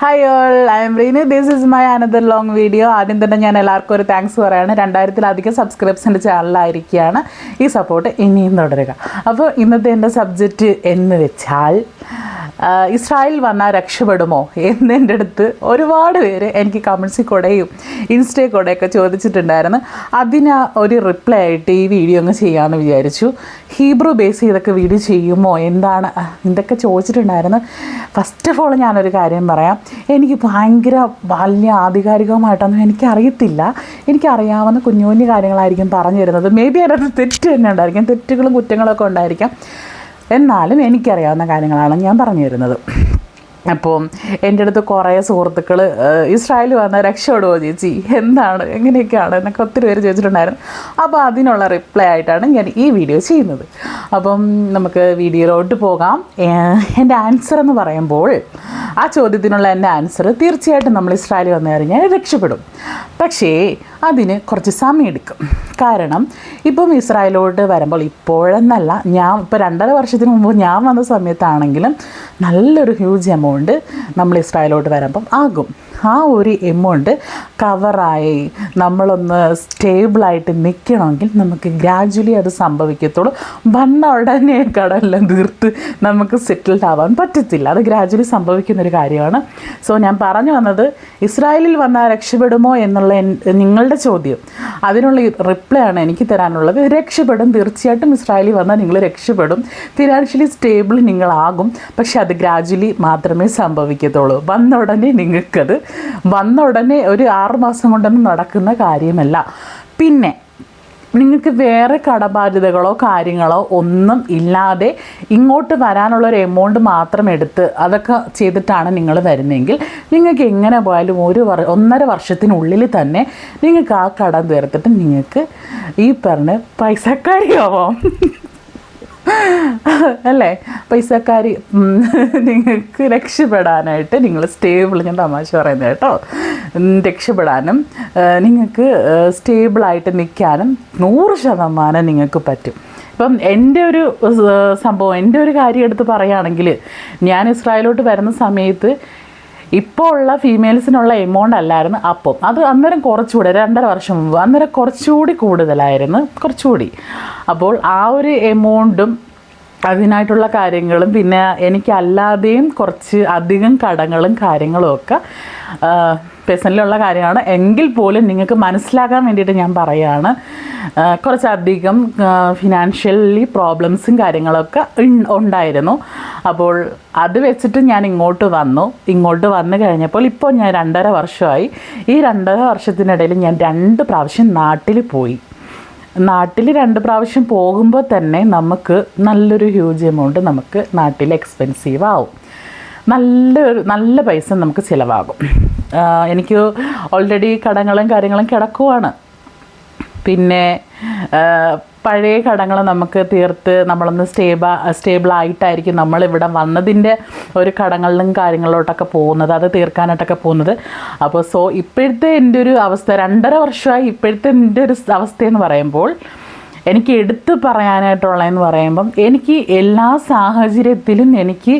Hi all I'm Reenu this is my another long video ആദ്യം തന്നെ ഞാൻ എല്ലാവർക്കും ഒരു താങ്ക്സ് പറയാണ്. രണ്ടായിരത്തിലധികം സബ്സ്ക്രൈബ്സിന്റെ ചാനലായിരിക്കുകയാണ് ഈ സപ്പോർട്ട് ഇനിയും തുടരുക. അപ്പോൾ ഇന്നത്തെ എന്റെ സബ്ജക്റ്റ് എന്ന് വെച്ചാൽ ഇസ്രായേൽ വന്നാൽ രക്ഷപ്പെടുമോ എന്നെന്റെ അടുത്ത് ഒരുപാട് പേര് എനിക്ക് കമൻസിൽ കൂടെയും ഇൻസ്റ്റയിൽ കൂടെയൊക്കെ ചോദിച്ചിട്ടുണ്ടായിരുന്നു. അതിന് ഒരു റിപ്ലൈ ആയിട്ട് ഈ വീഡിയോ അങ്ങ് ചെയ്യാമെന്ന് വിചാരിച്ചു. ഹീബ്രു ബേസ് ചെയ്തൊക്കെ വീഡിയോ ചെയ്യുമോ? എന്താണ്? ഇതൊക്കെ ചോദിച്ചിട്ടുണ്ടായിരുന്നു. ഫസ്റ്റ് ഓഫ് ഓൾ ഞാനൊരു കാര്യം പറയാം. എനിക്ക് ഭയങ്കര വലിയ ആധികാരികമായിട്ടൊന്നും എനിക്കറിയത്തില്ല. എനിക്കറിയാവുന്ന കുഞ്ഞു കുഞ്ഞു കാര്യങ്ങളായിരിക്കും പറഞ്ഞു തരുന്നത്. മേ ബി അതിനകത്ത് തെറ്റ് തന്നെ ഉണ്ടായിരിക്കും. തെറ്റുകളും കുറ്റങ്ങളൊക്കെ ഉണ്ടായിരിക്കാം. എന്നാലും എനിക്കറിയാവുന്ന കാര്യങ്ങളാണ് ഞാൻ പറഞ്ഞു തരുന്നത്. അപ്പോൾ എന്റെ അടുത്ത് കുറേ സുഹൃത്തുക്കൾ ഇസ്രായേൽ വന്ന രക്ഷപ്പെടുമോ ചേച്ചി. എന്താണ്? എങ്ങനെയൊക്കെയാണ്? എന്നൊക്കെ ഒത്തിരി പേര് ചോദിച്ചിട്ടുണ്ടായിരുന്നു. അപ്പോൾ അതിനുള്ള റിപ്ലൈ ആയിട്ടാണ് ഞാൻ ഈ വീഡിയോ ചെയ്യുന്നത്. അപ്പം നമുക്ക് വീഡിയോയിലോട്ട് പോകാം. എന്റെ ആൻസർ എന്ന് പറയുമ്പോൾ ആ ചോദ്യത്തിനുള്ള എന്റെ ആൻസർ തീർച്ചയായിട്ടും നമ്മൾ ഇസ്രായേൽ വന്നു കഴിഞ്ഞാൽ രക്ഷപ്പെടും. പക്ഷേ അതിന് കുറച്ച് സമയമെടുക്കും. കാരണം ഇപ്പം ഇസ്രായേലോട്ട് വരുമ്പോൾ ഇപ്പോഴെന്നല്ല ഞാൻ ഇപ്പോൾ രണ്ടര വർഷത്തിന് മുമ്പ് ഞാൻ വന്ന സമയത്താണെങ്കിലും നല്ലൊരു ഹ്യൂജ് എമൗണ്ട് നമ്മൾ ഇസ്രായേലോട്ട് വരുമ്പം ആകും. ആ ഒരു എമൗണ്ട് കവറായി നമ്മളൊന്ന് സ്റ്റേബിളായിട്ട് നിൽക്കണമെങ്കിൽ നമുക്ക് ഗ്രാജുവലി അത് സംഭവിക്കത്തുള്ളൂ. വന്ന ഉടനെ കടമെല്ലാം തീർത്ത് നമുക്ക് സെറ്റിൽഡ് ആവാൻ പറ്റത്തില്ല. അത് ഗ്രാജുവലി സംഭവിക്കുന്നൊരു കാര്യമാണ്. സോ ഞാൻ പറഞ്ഞു വന്നത് ഇസ്രായേലിൽ വന്നാൽ രക്ഷപ്പെടുമോ എന്നുള്ള എൻ- നിങ്ങളുടെ ചോദ്യം. അതിനുള്ള റിപ്ലൈ ആണ് എനിക്ക് തരാനുള്ളത്. രക്ഷപ്പെടും. തീർച്ചയായിട്ടും ഇസ്രായേലിൽ വന്നാൽ നിങ്ങൾ രക്ഷപ്പെടും. ഫിനാൻഷ്യലി സ്റ്റേബിൾ നിങ്ങളാകും. പക്ഷെ അത് ഗ്രാജുവലി മാത്രമേ സംഭവിക്കത്തുള്ളൂ. വന്ന ഉടനെ നിങ്ങൾക്കത് വന്ന ഉടനെ ഒരു ആറുമാസം കൊണ്ടൊന്നും നടക്കുന്ന കാര്യമല്ല. പിന്നെ നിങ്ങൾക്ക് വേറെ കടബാധ്യതകളോ കാര്യങ്ങളോ ഒന്നും ഇല്ലാതെ ഇങ്ങോട്ട് വരാനുള്ള ഒരു എമൗണ്ട് മാത്രം എടുത്ത് അതൊക്കെ ചെയ്തിട്ടാണ് നിങ്ങൾ വരുന്നതെങ്കിൽ നിങ്ങൾക്ക് എങ്ങനെ പോയാലും ഒരു വർ ഒന്നര വർഷത്തിനുള്ളിൽ തന്നെ നിങ്ങൾക്ക് ആ കടം തീർത്തിട്ട് നിങ്ങൾക്ക് ഈ പറഞ്ഞ പൈസക്കാരിയാവാം അല്ലേ? പൈസക്കാരി നിങ്ങൾക്ക് രക്ഷപ്പെടാനായിട്ട് നിങ്ങൾ സ്റ്റേബിൾ ഞാൻ തമാശ പറയുന്നത് കേട്ടോ. രക്ഷപ്പെടാനും നിങ്ങൾക്ക് സ്റ്റേബിളായിട്ട് നിൽക്കാനും നൂറ് ശതമാനം നിങ്ങൾക്ക് പറ്റും. ഇപ്പം എന്റെ ഒരു സംഭവം എന്റെ ഒരു കാര്യം എടുത്ത് പറയുകയാണെങ്കിൽ ഞാൻ ഇസ്രായേലോട്ട് വരുന്ന സമയത്ത് ഇപ്പോൾ ഉള്ള ഫീമെയിൽസിനുള്ള എമൗണ്ട് അല്ലായിരുന്നു അപ്പം. അത് അന്നേരം കുറച്ചുകൂടി രണ്ടര വർഷം മുമ്പ് അന്നേരം കുറച്ചുകൂടി കൂടുതലായിരുന്നു കുറച്ചുകൂടി. അപ്പോൾ ആ ഒരു എമൗണ്ടും അതിനായിട്ടുള്ള കാര്യങ്ങളും പിന്നെ എനിക്കല്ലാതെയും കുറച്ച് അധികം കടങ്ങളും കാര്യങ്ങളും ഒക്കെ പേഴ്സണലിലുള്ള കാര്യമാണ് എങ്കിൽ പോലും നിങ്ങൾക്ക് മനസ്സിലാക്കാൻ വേണ്ടിയിട്ട് ഞാൻ പറയുകയാണ് കുറച്ചധികം ഫിനാൻഷ്യലി പ്രോബ്ലംസും കാര്യങ്ങളൊക്കെ ഉണ്ടായിരുന്നു. അപ്പോൾ അത് വെച്ചിട്ട് ഞാൻ ഇങ്ങോട്ട് വന്നു. ഇങ്ങോട്ട് വന്നു കഴിഞ്ഞപ്പോൾ ഇപ്പോൾ ഞാൻ രണ്ടര വർഷമായി. ഈ രണ്ടര വർഷത്തിനിടയിൽ ഞാൻ രണ്ട് പ്രാവശ്യം നാട്ടിൽ പോയി. നാട്ടിൽ രണ്ട് പ്രാവശ്യം പോകുമ്പോൾ തന്നെ നമുക്ക് നല്ലൊരു ഹ്യൂജ് എമൗണ്ട് നമുക്ക് നാട്ടിൽ എക്സ്പെൻസീവ് ആവും. നല്ലൊരു നല്ല പൈസ നമുക്ക് ചിലവാകും. എനിക്ക് ഓൾറെഡി കടങ്ങളും കാര്യങ്ങളും കിടക്കുവാണ്. പിന്നെ പഴയ കടങ്ങൾ നമുക്ക് തീർത്ത് നമ്മളൊന്ന് സ്റ്റേബ സ്റ്റേബിളായിട്ടായിരിക്കും നമ്മളിവിടെ വന്നതിന്റെ ഒരു കടങ്ങളിലും കാര്യങ്ങളിലോട്ടൊക്കെ പോകുന്നത്. അത് തീർക്കാനായിട്ടൊക്കെ പോകുന്നത്. അപ്പോൾ സോ ഇപ്പോഴത്തെ എന്റെ ഒരു അവസ്ഥ രണ്ടര വർഷമായി ഇപ്പോഴത്തെ എന്റെ ഒരു അവസ്ഥയെന്ന് പറയുമ്പോൾ എനിക്ക് എടുത്തു പറയാനായിട്ടുള്ളതെന്ന് പറയുമ്പം എനിക്ക് എല്ലാ സാഹചര്യത്തിലും എനിക്ക്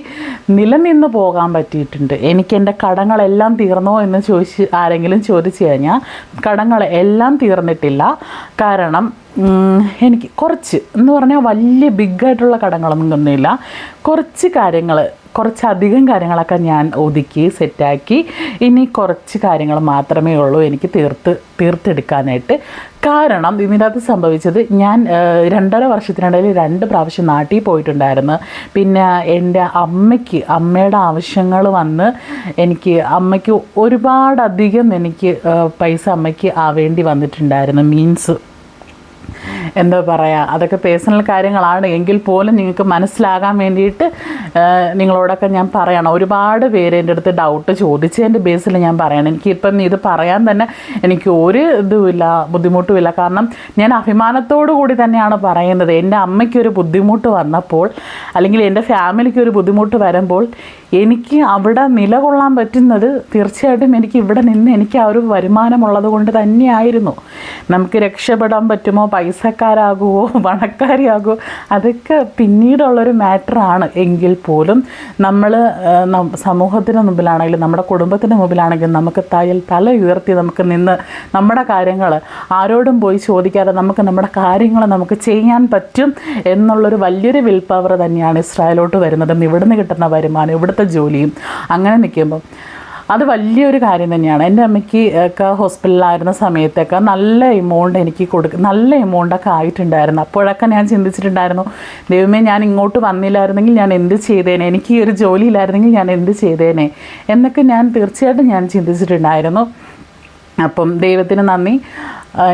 നിലനിന്ന് പോകാൻ പറ്റിയിട്ടുണ്ട്. എനിക്ക് എന്റെ കടങ്ങളെല്ലാം തീർന്നോ എന്ന് ചോദിച്ച് ആരെങ്കിലും ചോദിച്ചു കഴിഞ്ഞാൽ കടങ്ങൾ എല്ലാം തീർന്നിട്ടില്ല. കാരണം എനിക്ക് കുറച്ച് എന്ന് പറഞ്ഞാൽ വലിയ ബിഗായിട്ടുള്ള കടങ്ങളൊന്നും ഒന്നുമില്ല കുറച്ച് കാര്യങ്ങൾ കുറച്ചധികം കാര്യങ്ങളൊക്കെ ഞാൻ ഒതുക്കി സെറ്റാക്കി ഇനി കുറച്ച് കാര്യങ്ങൾ മാത്രമേ ഉള്ളൂ എനിക്ക് തീർത്ത് തീർത്തെടുക്കാനായിട്ട് കാരണം ഇതിനകത്ത് സംഭവിച്ചത് ഞാൻ രണ്ടര വർഷത്തിനിടയിൽ രണ്ട് പ്രാവശ്യം നാട്ടിൽ പോയിട്ടുണ്ടായിരുന്നു. പിന്നെ എന്റെ അമ്മയ്ക്ക് അമ്മയുടെ ആവശ്യങ്ങൾ വന്ന് എനിക്ക് അമ്മയ്ക്ക് ഒരുപാടധികം എനിക്ക് പൈസ അമ്മയ്ക്ക് ആവേണ്ടി വന്നിട്ടുണ്ടായിരുന്നു മീൻസ് എന്താ പറയുക അതൊക്കെ പേഴ്സണൽ കാര്യങ്ങളാണ്. എങ്കിൽ പോലും നിങ്ങൾക്ക് മനസ്സിലാകാൻ വേണ്ടിയിട്ട് നിങ്ങളോടൊക്കെ ഞാൻ പറയണം. ഒരുപാട് പേര് എന്റെ അടുത്ത് ഡൗട്ട് ചോദിച്ചതിന്റെ ബേസിൽ ഞാൻ പറയണം. എനിക്കിപ്പം ഇത് പറയാൻ തന്നെ എനിക്ക് ഒരു ഇതുമില്ല ബുദ്ധിമുട്ടുമില്ല. കാരണം ഞാൻ അഭിമാനത്തോടു കൂടി തന്നെയാണ് പറയുന്നത്. എന്റെ അമ്മയ്ക്കൊരു ബുദ്ധിമുട്ട് വന്നപ്പോൾ അല്ലെങ്കിൽ എന്റെ ഫാമിലിക്ക് ഒരു ബുദ്ധിമുട്ട് വരുമ്പോൾ എനിക്ക് അവിടെ നിലകൊള്ളാൻ പറ്റുന്നത് തീർച്ചയായിട്ടും എനിക്ക് ഇവിടെ നിന്ന് എനിക്ക് ആ ഒരു വരുമാനമുള്ളത് കൊണ്ട് തന്നെയായിരുന്നു. നമുക്ക് രക്ഷപ്പെടാൻ പറ്റുമോ? പൈസക്കാരാകുമോ പണക്കാരിയാകുമോ അതൊക്കെ പിന്നീടുള്ളൊരു മാറ്ററാണ്. എങ്കിൽ പോലും നമ്മൾ സമൂഹത്തിന് മുമ്പിലാണെങ്കിലും നമ്മുടെ കുടുംബത്തിന് മുമ്പിലാണെങ്കിലും നമുക്ക് തയ്യൽ തല ഉയർത്തി നമുക്ക് നിന്ന് നമ്മുടെ കാര്യങ്ങൾ ആരോടും പോയി ചോദിക്കാതെ നമുക്ക് നമ്മുടെ കാര്യങ്ങൾ നമുക്ക് ചെയ്യാൻ പറ്റും എന്നുള്ളൊരു വലിയൊരു വിൽ പവർ തന്നെയാണ് ഇസ്രായേലോട്ട് വരുന്നതും. ഇവിടുന്ന് കിട്ടുന്ന വരുമാനം ഇവിടുത്തെ ജോലിയും. അങ്ങനെ നിൽക്കുമ്പം അത് വലിയൊരു കാര്യം തന്നെയാണ്. എന്റെ അമ്മയ്ക്ക് ഒക്കെ ഹോസ്പിറ്റലിലായിരുന്ന സമയത്തൊക്കെ നല്ല എമൗണ്ട് എനിക്ക് കൊടുക്ക നല്ല എമൗണ്ടൊക്കെ ആയിട്ടുണ്ടായിരുന്നു. അപ്പോഴൊക്കെ ഞാൻ ചിന്തിച്ചിട്ടുണ്ടായിരുന്നു ദൈവമേ ഞാൻ ഇങ്ങോട്ട് വന്നില്ലായിരുന്നെങ്കിൽ ഞാൻ എന്ത് ചെയ്തേനെ? എനിക്ക് ഈ ഒരു ജോലിയില്ലായിരുന്നെങ്കിൽ ഞാൻ എന്ത് ചെയ്തേനെ? എന്നൊക്കെ ഞാൻ തീർച്ചയായിട്ടും ഞാൻ ചിന്തിച്ചിട്ടുണ്ടായിരുന്നു. അപ്പം ദൈവത്തിന് നന്ദി.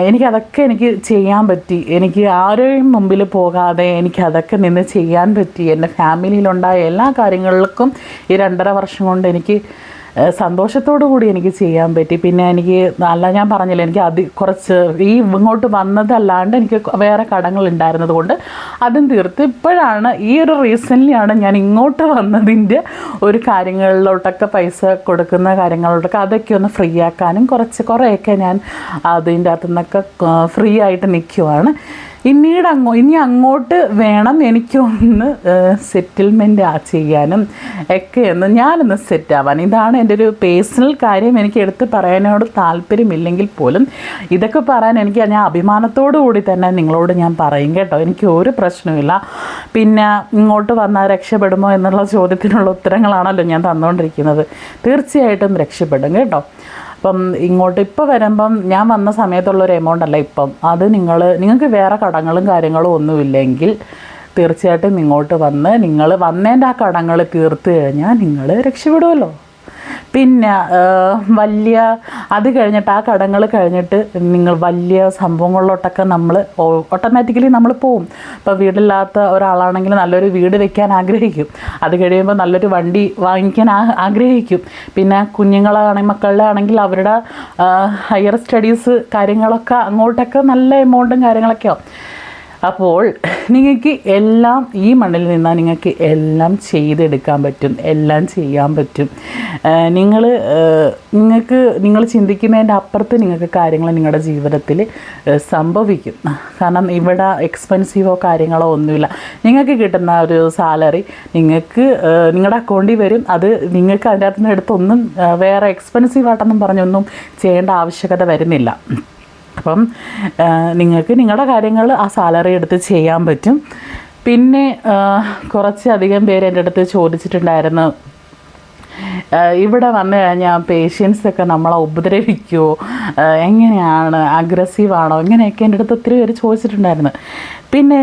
എനിക്കതൊക്കെ എനിക്ക് ചെയ്യാൻ പറ്റി. എനിക്ക് ആരെയും മുമ്പിൽ പോകാതെ എനിക്കതൊക്കെ നിന്ന് ചെയ്യാൻ പറ്റി. എന്റെ ഫാമിലിയിലുണ്ടായ എല്ലാ കാര്യങ്ങൾക്കും ഈ രണ്ടര വർഷം കൊണ്ട് എനിക്ക് സന്തോഷത്തോടു കൂടി എനിക്ക് ചെയ്യാൻ പറ്റി. പിന്നെ എനിക്ക് നല്ല ഞാൻ പറഞ്ഞില്ല എനിക്ക് അതി കുറച്ച് ഈ ഇങ്ങോട്ട് വന്നതല്ലാണ്ട് എനിക്ക് വേറെ കടങ്ങൾ ഉണ്ടായിരുന്നത് കൊണ്ട് അതും തീർത്ത്. ഇപ്പോഴാണ് ഈ ഒരു റീസൺലിയാണ് ഞാൻ ഇങ്ങോട്ട് വന്നതിന്റെ ഒരു കാര്യങ്ങളിലോട്ടൊക്കെ പൈസ കൊടുക്കുന്ന കാര്യങ്ങളിലോട്ടൊക്കെ അതൊക്കെ ഒന്ന് ഫ്രീ ആക്കാനും കുറച്ച് കുറേയൊക്കെ ഞാൻ അതിന്റെ അകത്തു നിന്നൊക്കെ ഫ്രീ ആയിട്ട് നിൽക്കുവാണ് പിന്നീട് അങ്ങോ ഇനി അങ്ങോട്ട് വേണം എനിക്കൊന്ന് സെറ്റിൽമെന്റ് ചെയ്യാനും ഒക്കെ ഒന്ന് ഞാനൊന്ന് സെറ്റാവാൻ ഇതാണ് എന്റെ ഒരു പേഴ്സണൽ കാര്യം. എനിക്ക് എടുത്ത് പറയാനോട് താല്പര്യമില്ലെങ്കിൽ പോലും ഇതൊക്കെ പറയാൻ എനിക്ക് ഞാൻ അഭിമാനത്തോടു കൂടി തന്നെ നിങ്ങളോട് ഞാൻ പറയും കേട്ടോ. എനിക്ക് ഒരു പ്രശ്നമില്ല പിന്നെ ഇങ്ങോട്ട് വന്നാൽ രക്ഷപ്പെടുമോ എന്നുള്ള ചോദ്യത്തിനുള്ള ഉത്തരങ്ങളാണല്ലോ ഞാൻ തന്നുകൊണ്ടിരിക്കുന്നത്. തീർച്ചയായിട്ടും രക്ഷപ്പെടും കേട്ടോ. അപ്പം ഇങ്ങോട്ട് ഇപ്പോൾ വരുമ്പം ഞാൻ വന്ന സമയത്തുള്ള ഒരു എമൗണ്ട് അല്ല ഇപ്പം. അത് നിങ്ങൾ നിങ്ങൾക്ക് വേറെ കടങ്ങളും കാര്യങ്ങളും ഒന്നുമില്ലെങ്കിൽ തീർച്ചയായിട്ടും ഇങ്ങോട്ട് വന്ന് നിങ്ങൾ വന്നതിന്റെ ആ കടങ്ങൾ തീർത്ത് കഴിഞ്ഞാൽ നിങ്ങൾ രക്ഷപ്പെടുമല്ലോ പിന്നെ വലിയ അത് കഴിഞ്ഞിട്ട് ആ കടങ്ങൾ കഴിഞ്ഞിട്ട് നിങ്ങൾ വലിയ സംഭവങ്ങളിലോട്ടൊക്കെ നമ്മൾ ഓട്ടോമാറ്റിക്കലി നമ്മൾ പോവും. ഇപ്പോൾ വീടില്ലാത്ത ഒരാളാണെങ്കിൽ നല്ലൊരു വീട് വെക്കാൻ ആഗ്രഹിക്കും. അത് കഴിയുമ്പോൾ നല്ലൊരു വണ്ടി വാങ്ങിക്കാൻ ആഗ്രഹിക്കും. പിന്നെ കുഞ്ഞുങ്ങളാണെങ്കിൽ മക്കളുടെ ആണെങ്കിൽ അവരുടെ ഹയർ സ്റ്റഡീസ് കാര്യങ്ങളൊക്കെ അങ്ങോട്ടൊക്കെ നല്ല എമൗണ്ടും കാര്യങ്ങളൊക്കെ ആവും അപ്പോൾ നിങ്ങൾക്ക് എല്ലാം ഈ മണ്ണിൽ നിന്നാൽ നിങ്ങൾക്ക് എല്ലാം ചെയ്തെടുക്കാൻ പറ്റും എല്ലാം ചെയ്യാൻ പറ്റും. നിങ്ങൾ നിങ്ങൾക്ക് നിങ്ങൾ ചിന്തിക്കുന്നതിന്റെ അപ്പുറത്ത് നിങ്ങൾക്ക് കാര്യങ്ങൾ നിങ്ങളുടെ ജീവിതത്തിൽ സംഭവിക്കും. കാരണം ഇവിടെ എക്സ്പെൻസീവോ കാര്യങ്ങളോ ഒന്നുമില്ല. നിങ്ങൾക്ക് കിട്ടുന്ന ഒരു സാലറി നിങ്ങൾക്ക് നിങ്ങളുടെ അക്കൗണ്ടിൽ വരും. അത് നിങ്ങൾക്ക് അതിന്റെ അകത്തുനിന്ന് എടുത്തൊന്നും വേറെ എക്സ്പെൻസീവ് ആയിട്ടൊന്നും പറഞ്ഞൊന്നും ചെയ്യേണ്ട ആവശ്യകത വരുന്നില്ല. അപ്പം നിങ്ങൾക്ക് നിങ്ങളുടെ കാര്യങ്ങൾ ആ സാലറി എടുത്ത് ചെയ്യാൻ പറ്റും. പിന്നെ കുറച്ചധികം പേര് എന്റെ അടുത്ത് ചോദിച്ചിട്ടുണ്ടായിരുന്നു ഇവിടെ വന്നു കഴിഞ്ഞാൽ പേഷ്യൻസൊക്കെ നമ്മളെ ഉപദ്രവിക്കുമോ എങ്ങനെയാണ്? അഗ്രസീവ് ആണോ? ഇങ്ങനെയൊക്കെ എന്റെ അടുത്ത് ഒത്തിരി പേര് ചോദിച്ചിട്ടുണ്ടായിരുന്നു. പിന്നെ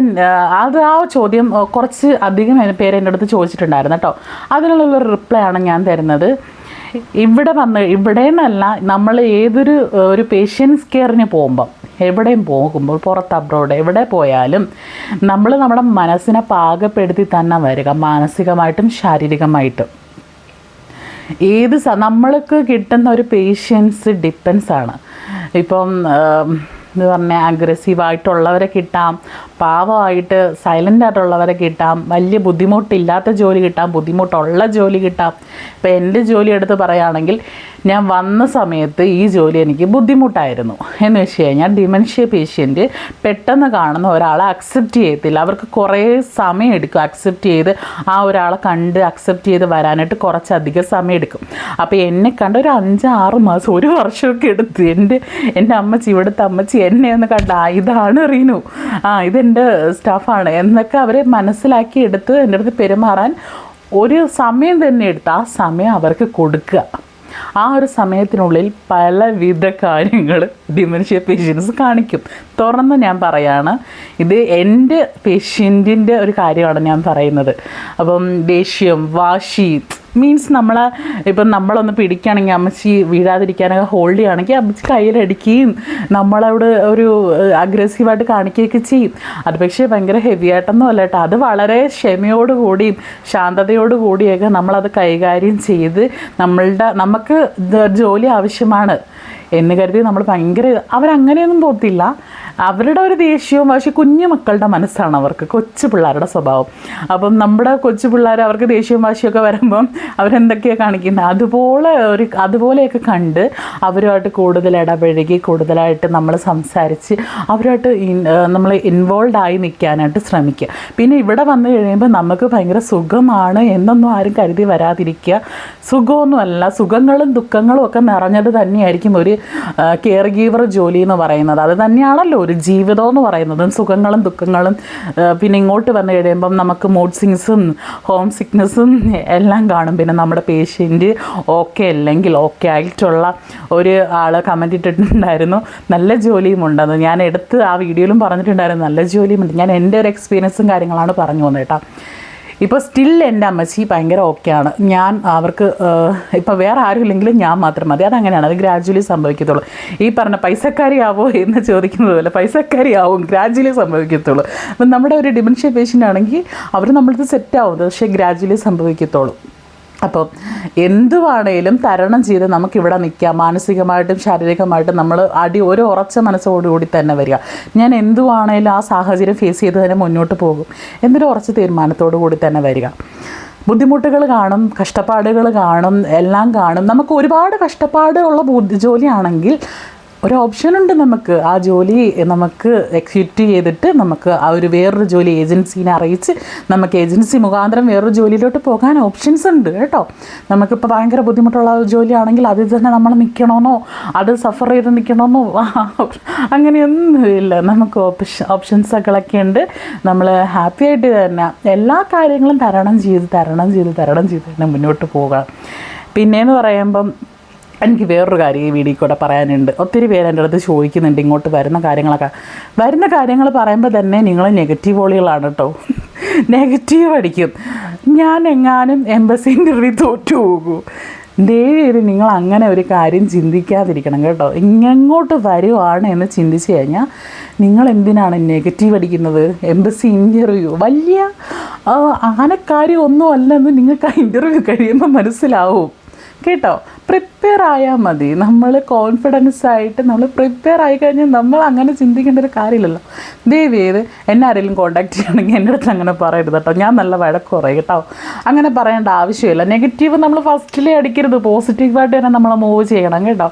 അത് ആ ചോദ്യം കുറച്ച് അധികം പേര് എന്റെ അടുത്ത് ചോദിച്ചിട്ടുണ്ടായിരുന്നു കേട്ടോ. അതിനുള്ളൊരു റിപ്ലൈ ആണ് ഞാൻ തരുന്നത്. ഇവിടെ വന്ന് ഇവിടെ നിന്നല്ല നമ്മൾ ഏതൊരു ഒരു പേഷ്യൻസ് കെയറിന് പോകുമ്പം എവിടെയും പോകുമ്പോൾ പുറത്ത് അബ്രോഡ് എവിടെ പോയാലും നമ്മൾ നമ്മുടെ മനസ്സിനെ പാകപ്പെടുത്തി തന്നെ വരിക മാനസികമായിട്ടും ശാരീരികമായിട്ടും. ഏത് നമ്മൾക്ക് കിട്ടുന്ന ഒരു പേഷ്യൻസ് ഡിപ്പെൻസാണ് ഇപ്പം എന്ന് പറഞ്ഞാൽ അഗ്രസീവായിട്ടുള്ളവരെ കിട്ടാം പാവമായിട്ട് സൈലന്റ് ആയിട്ടുള്ളവരെ കിട്ടാം. വലിയ ബുദ്ധിമുട്ടില്ലാത്ത ജോലി കിട്ടാം. ബുദ്ധിമുട്ടുള്ള ജോലി കിട്ടാം. ഇപ്പം എന്റെ ജോലി എടുത്ത് പറയുകയാണെങ്കിൽ ഞാൻ വന്ന സമയത്ത് ഈ ജോലി എനിക്ക് ബുദ്ധിമുട്ടായിരുന്നു. എന്ന് വെച്ച് കഴിഞ്ഞാൽ ഡിമെൻഷ്യ പേഷ്യന്റ് പെട്ടെന്ന് കാണുന്ന ഒരാളെ അക്സെപ്റ്റ് ചെയ്യത്തില്ല. അവർക്ക് കുറേ സമയം എടുക്കും അക്സെപ്റ്റ് ചെയ്ത് ആ ഒരാളെ കണ്ട് അക്സെപ്റ്റ് ചെയ്ത് വരാനായിട്ട് കുറച്ചധികം സമയം എടുക്കും. അപ്പോൾ എന്നെ കണ്ട ഒരു അഞ്ച് ആറ് മാസം ഒരു വർഷമൊക്കെ എടുത്ത് എന്റെ എന്റെ അമ്മച്ചി ഇവിടുത്തെ അമ്മച്ചി എന്നെ ഒന്ന് കണ്ട ഇതാണ് റീനു. ആ ഇതെന്റെ സ്റ്റാഫാണ്. എന്നൊക്കെ അവരെ മനസ്സിലാക്കി എടുത്ത് എന്റെ അടുത്ത് പെരുമാറാൻ ഒരു സമയം തന്നെ എടുത്ത് ആ സമയം അവർക്ക് കൊടുക്കുക. ആ ഒരു സമയത്തിനുള്ളിൽ പലവിധ കാര്യങ്ങൾ ഡിമെൻഷ്യ പേഷ്യൻസ് കാണിക്കും. തുറന്ന് ഞാൻ പറയാണ് ഇത് എന്റെ പേഷ്യന്റിന്റെ ഒരു കാര്യമാണ് ഞാൻ പറയുന്നത്. അപ്പം ദേഷ്യം വാശി മീൻസ് നമ്മൾ ഇപ്പം നമ്മളൊന്ന് പിടിക്കുകയാണെങ്കിൽ അമ്മച്ചി വീഴാതിരിക്കാനൊക്കെ ഹോൾഡ് ചെയ്യുകയാണെങ്കിൽ അമ്മച്ചി കയ്യിലടിക്കുകയും നമ്മളവിടെ ഒരു അഗ്രസീവായിട്ട് കാണിക്കുകയൊക്കെ ചെയ്യും. അത് പക്ഷേ ഭയങ്കര ഹെവി ആയിട്ടൊന്നും അല്ല കേട്ടോ. അത് വളരെ ക്ഷമയോടുകൂടിയും ശാന്തതയോടുകൂടിയൊക്കെ നമ്മളത് കൈകാര്യം ചെയ്ത് നമ്മളുടെ നമുക്ക് ജോലി ആവശ്യമാണ് എന്ന് കരുതി നമ്മൾ ഭയങ്കര അവരങ്ങനെയൊന്നും പോത്തില്ല അവരുടെ ഒരു ദേഷ്യവും പക്ഷേ കുഞ്ഞു മക്കളുടെ മനസ്സാണ് അവർക്ക് കൊച്ചു പിള്ളേരുടെ സ്വഭാവം. അപ്പം നമ്മുടെ കൊച്ചു പിള്ളേർ അവർക്ക് ദേഷ്യവും വാശിയൊക്കെ വരുമ്പം അവരെന്തൊക്കെയാണ് കാണിക്കുന്നത് അതുപോലെ ഒരു അതുപോലെയൊക്കെ കണ്ട് അവരുമായിട്ട് കൂടുതൽ ഇടപഴകി കൂടുതലായിട്ട് നമ്മൾ സംസാരിച്ച് അവരുമായിട്ട് നമ്മൾ ഇൻവോൾവ് ആയി നിൽക്കാനായിട്ട് ശ്രമിക്കുക. പിന്നെ ഇവിടെ വന്നു കഴിയുമ്പോൾ നമുക്ക് ഭയങ്കര സുഖമാണ് എന്നൊന്നും ആരും കരുതി വരാതിരിക്കുക. സുഖമൊന്നുമല്ല സുഖങ്ങളും ദുഃഖങ്ങളും ഒക്കെ നിറഞ്ഞത് തന്നെയായിരിക്കും ഒരു കെയർ ഗീവർ ജോലി എന്ന് പറയുന്നത്. അത് തന്നെയാണല്ലോ ഒരു ജീവിതം എന്ന് പറയുന്നത്. സുഖങ്ങളും ദുഃഖങ്ങളും പിന്നെ ഇങ്ങോട്ട് വന്നു കഴിയുമ്പം നമുക്ക് മൂഡ് സിങ്സും ഹോം സിക്നസ്സും എല്ലാം കാണും. പിന്നെ നമ്മുടെ പേഷ്യന്റ് ഓക്കെ അല്ലെങ്കിൽ ഓക്കെ ആയിട്ടുള്ള ഒരു ആൾ കമന്റ് ഇട്ടിട്ടുണ്ടായിരുന്നു. നല്ല ജോലിയും ഉണ്ടെന്ന് ഞാൻ എടുത്ത് ആ വീഡിയോയിലും പറഞ്ഞിട്ടുണ്ടായിരുന്നു. നല്ല ജോലിയും ഉണ്ട്. ഞാൻ എന്റെ ഒരു എക്സ്പീരിയൻസും കാര്യങ്ങളാണ് പറഞ്ഞു പോകുന്നത് കേട്ടോ. ഇപ്പോൾ സ്റ്റിൽ എന്റെ അമ്മച്ചി ഭയങ്കര ഓക്കെയാണ് ഞാൻ അവർക്ക് ഇപ്പോൾ വേറെ ആരും ഇല്ലെങ്കിലും ഞാൻ മാത്രം മതി. അതങ്ങനെയാണ്. അത് ഗ്രാജുവലി സംഭവിക്കത്തുള്ളൂ. ഈ പറഞ്ഞ പൈസക്കാരിയാവോ എന്ന് ചോദിക്കുന്നത് പോലെ പൈസക്കാരിയാവും ഗ്രാജുവലി സംഭവിക്കത്തുള്ളൂ. അപ്പം നമ്മുടെ ഒരു ഡിമെൻഷ്യ പേഷ്യന്റ് ആണെങ്കിൽ അവർ നമ്മളത് സെറ്റ് ആവും. പക്ഷേ ഗ്രാജുവലി സംഭവിക്കത്തുള്ളൂ അപ്പോൾ എന്തുവാണേലും തരണം ചെയ്ത് നമുക്കിവിടെ നിൽക്കാം. മാനസികമായിട്ടും ശാരീരികമായിട്ടും നമ്മൾ അടി ഒരു ഉറച്ച മനസ്സോടുകൂടി തന്നെ വരിക. ഞാൻ എന്തുവാണേലും ആ സാഹചര്യം ഫേസ് ചെയ്ത് തന്നെ മുന്നോട്ട് പോകും. എന്നൊരു ഉറച്ച തീരുമാനത്തോടു കൂടി തന്നെ വരിക. ബുദ്ധിമുട്ടുകൾ കാണും കഷ്ടപ്പാടുകൾ കാണും എല്ലാം കാണും. നമുക്ക് ഒരുപാട് കഷ്ടപ്പാടുള്ള ജോലിയാണെങ്കിൽ ഒരു ഓപ്ഷൻ ഉണ്ട് നമുക്ക്. ആ ജോലി നമുക്ക് എക്സിക്യൂട്ട് ചെയ്തിട്ട് നമുക്ക് ആ ഒരു വേറൊരു ജോലി ഏജൻസീനെ അറിയിച്ച് നമുക്ക് ഏജൻസി മുഖാന്തരം വേറൊരു ജോലിയിലോട്ട് പോകാൻ ഓപ്ഷൻസ് ഉണ്ട് കേട്ടോ. നമുക്കിപ്പോൾ ഭയങ്കര ബുദ്ധിമുട്ടുള്ള ഒരു ജോലിയാണെങ്കിൽ അതിൽ തന്നെ നമ്മൾ നിൽക്കണമെന്നോ അത് സഫർ ചെയ്ത് നിൽക്കണമെന്നോ അങ്ങനെയൊന്നുമില്ല. നമുക്ക് ഓപ്ഷൻ ഓപ്ഷൻസുകളൊക്കെ ഉണ്ട്. നമ്മൾ ഹാപ്പി ആയിട്ട് തന്നെ എല്ലാ കാര്യങ്ങളും തരണം ചെയ്ത് തരണം ചെയ്ത് തരണം ചെയ്ത് തന്നെ മുന്നോട്ട് പോകാം. പിന്നെയെന്ന് പറയുമ്പം എനിക്ക് വേറൊരു കാര്യം ഈ വീഡിയോ കൂടെ പറയാനുണ്ട്. ഒത്തിരി പേര് എന്റെ അടുത്ത് ചോദിക്കുന്നുണ്ട് ഇങ്ങോട്ട് വരുന്ന കാര്യങ്ങളൊക്കെ. വരുന്ന കാര്യങ്ങൾ പറയുമ്പോൾ തന്നെ നിങ്ങൾ നെഗറ്റീവ് വോളികളാണ് കേട്ടോ. നെഗറ്റീവ് അടിക്കും. ഞാൻ എങ്ങാനും എംബസി ഇന്റർവ്യൂ തോറ്റു പോകൂ. ദയവേത് നിങ്ങൾ അങ്ങനെ ഒരു കാര്യം ചിന്തിക്കാതിരിക്കണം കേട്ടോ. ഇങ്ങോട്ട് വരുവാണ് എന്ന് ചിന്തിച്ച് കഴിഞ്ഞാൽ നിങ്ങൾ എന്തിനാണ് നെഗറ്റീവ് അടിക്കുന്നത്? എംബസി ഇന്റർവ്യൂ വലിയ ആനക്കാര്യം ഒന്നും അല്ലെന്ന് നിങ്ങൾക്ക് ആ ഇന്റർവ്യൂ കഴിയുമ്പോൾ മനസ്സിലാവും. കേട്ടോ? പ്രിപ്പയർ ആയാൽ മതി. നമ്മൾ കോൺഫിഡൻസ് ആയിട്ട് നമ്മൾ പ്രിപ്പയർ ആയി കഴിഞ്ഞാൽ നമ്മൾ അങ്ങനെ ചിന്തിക്കേണ്ട ഒരു കാര്യമില്ലല്ലോ. ദയവ് ചെയ്ത് എന്നെ ആരെങ്കിലും കോൺടാക്ട് ചെയ്യണമെങ്കിൽ എന്റെ അടുത്ത് അങ്ങനെ പറയരുത് കേട്ടോ. ഞാൻ നല്ല വഴക്ക് കുറയും കേട്ടോ. അങ്ങനെ പറയേണ്ട ആവശ്യമില്ല. നെഗറ്റീവ് നമ്മൾ ഫസ്റ്റിലേ അടിക്കരുത്. പോസിറ്റീവായിട്ട് തന്നെ നമ്മൾ മൂവ് ചെയ്യണം കേട്ടോ.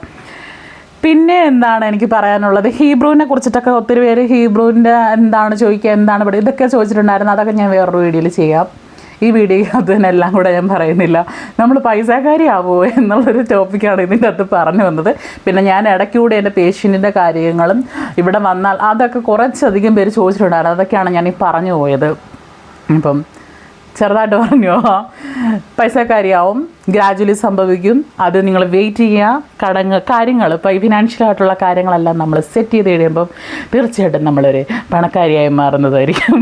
പിന്നെ എന്താണ് എനിക്ക് പറയാനുള്ളത്? ഹീബ്രുവിനെ കുറിച്ചിട്ടൊക്കെ ഒത്തിരി പേര് ഹീബ്രുവിന്റെ എന്താണ് ചോദിക്കുക എന്താണ് ഇവിടെ ഇതൊക്കെ ചോദിച്ചിട്ടുണ്ടായിരുന്നു. അതൊക്കെ ഞാൻ വേറൊരു വീഡിയോയിൽ ചെയ്യാം. ഈ വീഡിയോ അത് തന്നെ എല്ലാം കൂടെ ഞാൻ പറയുന്നില്ല. നമ്മൾ പൈസക്കാരിയാവോ എന്നുള്ളൊരു ടോപ്പിക്കാണ് ഇതിന്റെ അകത്ത് പറഞ്ഞു വന്നത്. പിന്നെ ഞാൻ ഇടയ്ക്കൂടെ എന്റെ പേഷ്യന്റിന്റെ കാര്യങ്ങളും ഇവിടെ വന്നാൽ അതൊക്കെ കുറച്ചധികം പേര് ചോദിച്ചിട്ടുണ്ടായിരുന്നു. അതൊക്കെയാണ് ഞാൻ ഈ പറഞ്ഞു പോയത്. ഇപ്പം ചെറുതായിട്ട് പറഞ്ഞു? പൈസക്കാരിയാവും. ഗ്രാജുവലി സംഭവിക്കും. അത് നിങ്ങൾ വെയിറ്റ് ചെയ്യുക. കടങ്ങ് കാര്യങ്ങൾ ഇപ്പോൾ ഈ ഫിനാൻഷ്യലായിട്ടുള്ള കാര്യങ്ങളെല്ലാം നമ്മൾ സെറ്റ് ചെയ്ത് കഴിയുമ്പം തീർച്ചയായിട്ടും നമ്മളൊരു പണക്കാരിയായി മാറുന്നതായിരിക്കും.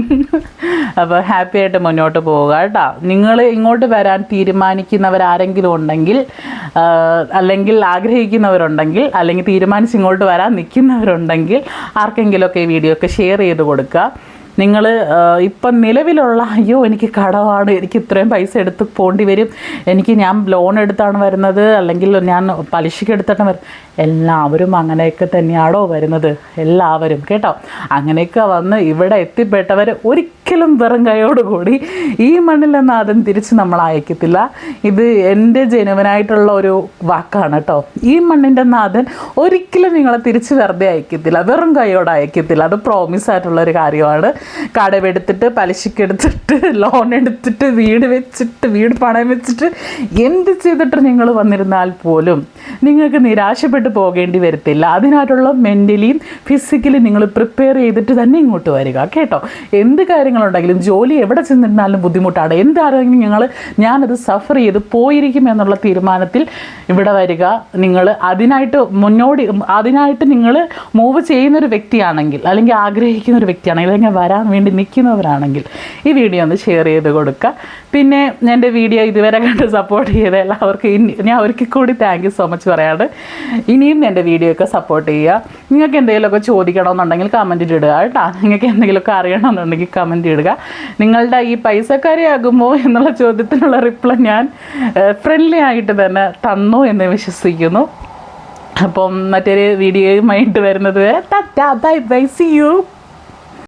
അപ്പോൾ ഹാപ്പി ആയിട്ട് മുന്നോട്ട് പോവുക കേട്ടോ. നിങ്ങൾ ഇങ്ങോട്ട് വരാൻ തീരുമാനിക്കുന്നവരാരെങ്കിലും ഉണ്ടെങ്കിൽ അല്ലെങ്കിൽ ആഗ്രഹിക്കുന്നവരുണ്ടെങ്കിൽ അല്ലെങ്കിൽ തീരുമാനിച്ച് ഇങ്ങോട്ട് വരാൻ നിൽക്കുന്നവരുണ്ടെങ്കിൽ ആർക്കെങ്കിലുമൊക്കെ ഈ വീഡിയോ ഒക്കെ ഷെയർ ചെയ്ത് കൊടുക്കുക. നിങ്ങൾ ഇപ്പം നിലവിലുള്ള അയ്യോ എനിക്ക് കടമാണ് എനിക്ക് ഇത്രയും പൈസ എടുത്ത് പോണ്ടി വരും എനിക്ക് ഞാൻ ലോൺ എടുത്താണ് വരുന്നത് അല്ലെങ്കിൽ ഞാൻ പലിശയ്ക്ക് എടുത്തിട്ടാണ് വരുന്നത് എല്ലാവരും അങ്ങനെയൊക്കെ തന്നെയാണോ വരുന്നത് എല്ലാവരും കേട്ടോ? അങ്ങനെയൊക്കെ വന്ന് ഇവിടെ എത്തിപ്പെട്ടവർ ഒരിക്കലും വെറും കൈയോടുകൂടി ഈ നിന്ന് അതും തിരിച്ച് നമ്മൾ അയക്കത്തില്ല. ഇത് എന്റെ ജനുവനായിട്ടുള്ള ഒരു വാക്കാണ് കേട്ടോ. ഈ മണ്ണിന്റെ നാഥൻ ഒരിക്കലും നിങ്ങളെ തിരിച്ച് വെറുതെ അയക്കത്തില്ല വെറും കൈയോടെ അയക്കത്തില്ല. അത് പ്രോമിസ് ആയിട്ടുള്ള ഒരു കാര്യമാണ്. കടമെടുത്തിട്ട് പലിശക്കെടുത്തിട്ട് ലോൺ എടുത്തിട്ട് വീട് വെച്ചിട്ട് വീട് പണയം വെച്ചിട്ട് എന്ത് ചെയ്തിട്ട് നിങ്ങൾ വന്നിരുന്നാൽ പോലും നിങ്ങൾക്ക് നിരാശപ്പെട്ട് പോകേണ്ടി വരത്തില്ല. അതിനായിട്ടുള്ള മെന്റലിയും ഫിസിക്കലി നിങ്ങൾ പ്രിപ്പയർ ചെയ്തിട്ട് തന്നെ ഇങ്ങോട്ട് വരിക കേട്ടോ? എന്ത് കാര്യങ്ങളുണ്ടെങ്കിലും ജോലി എവിടെ ചെന്നിരുന്നാലും ബുദ്ധിമുട്ടാണ്. എന്താണെങ്കിലും ഞങ്ങൾ ഞാനത് സഫർ ചെയ്ത് പോയിരിക്കും എന്നുള്ള തീരുമാനത്തിൽ ഇവിടെ വരിക. നിങ്ങൾ അതിനായിട്ട് മുന്നോടി അതിനായിട്ട് നിങ്ങൾ മൂവ് ചെയ്യുന്നൊരു വ്യക്തിയാണെങ്കിൽ അല്ലെങ്കിൽ ആഗ്രഹിക്കുന്ന ഒരു വ്യക്തിയാണെങ്കിൽ അല്ലെങ്കിൽ വരാൻ വേണ്ടി നിൽക്കുന്നവരാണെങ്കിൽ ഈ വീഡിയോ ഒന്ന് ഷെയർ ചെയ്ത് കൊടുക്കുക. പിന്നെ എന്റെ വീഡിയോ ഇതുവരെ കണ്ട് സപ്പോർട്ട് ചെയ്ത എല്ലാവർക്കും ഇനി ഞാൻ ഒരിക്കൽ കൂടി താങ്ക് യു സോ മച്ച് പറയാണ്ട് ഇനിയും എന്റെ വീഡിയോ ഒക്കെ സപ്പോർട്ട് ചെയ്യുക. നിങ്ങൾക്ക് എന്തെങ്കിലുമൊക്കെ ചോദിക്കണമെന്നുണ്ടെങ്കിൽ കമന്റ് ഇടുക കേട്ടോ. നിങ്ങൾക്ക് എന്തെങ്കിലുമൊക്കെ അറിയണമെന്നുണ്ടെങ്കിൽ കമന്റ് ഇടുക. നിങ്ങളുടെ ഈ പൈസക്കാരിയാകുമോ എന്നുള്ള ചോദ്യത്തിനുള്ള റിപ്ലൈ ഞാൻ ഫ്രണ്ട്ലി ആയിട്ട് തന്നെ തന്നു എന്ന് വിശ്വസിക്കുന്നു. അപ്പം മറ്റൊരു വീഡിയോയുമായിട്ട് വരുന്നത് ബൈ ബൈ സി യു